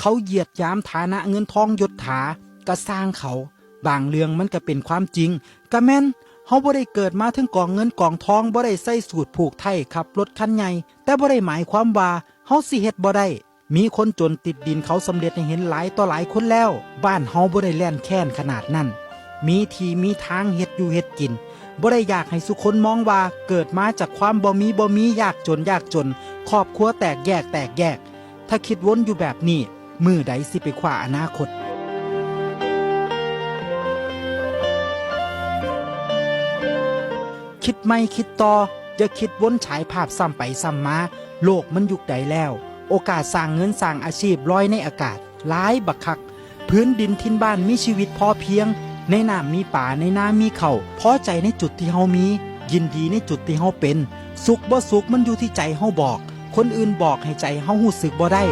เขาเหยียดยามฐานะเงินทองยศถาก็สร้างเขา บางเรื่องมันก็เป็นความจริงก็แม่นเฮาบ่ได้เกิดมาถึงกองเงินกองทองบ่ได้ใส่สูตรผูกไทยขับรถคันใหญ่แต่บ่ได้หมายความว่าเฮาสิเฮ็ดบ่ได้ มีคนจนติดดินเขาสำเร็จให้เห็นหลายต่อหลายคนแล้ว บ้านเฮาบ่ได้แล่นแค้นขนาดนั้น มีทีมีทางเฮ็ดอยู่เฮ็ดกินบ่ได้อยากให้สุคนมองว่าเกิดมาจากความบ่มีบ่มียากจนยากจน ครอบครัวแตกแยกแตกแยก ถ้าคิดวนอยู่แบบนี้ มือใดสิไปคว้าอนาคต คิดไม่คิดต่ออย่าคิดวนฉายภาพซ้ำไปซ้ำมา โลกมันยุคใดแล้ว โอกาสสร้างเงินสร้างอาชีพลอยในอากาศหลายบักคัก พื้นดินทินบ้านมีชีวิตพอเพียง ในน้ำมีป่าในน้ำมีเขาพอใจในจุดที่เฮามี ยินดีในจุดที่เฮาเป็น สุขบ่สุขมันอยู่ที่ใจเฮาบอก คนอื่นบอกให้ใจเฮาหูสึกบ่ได้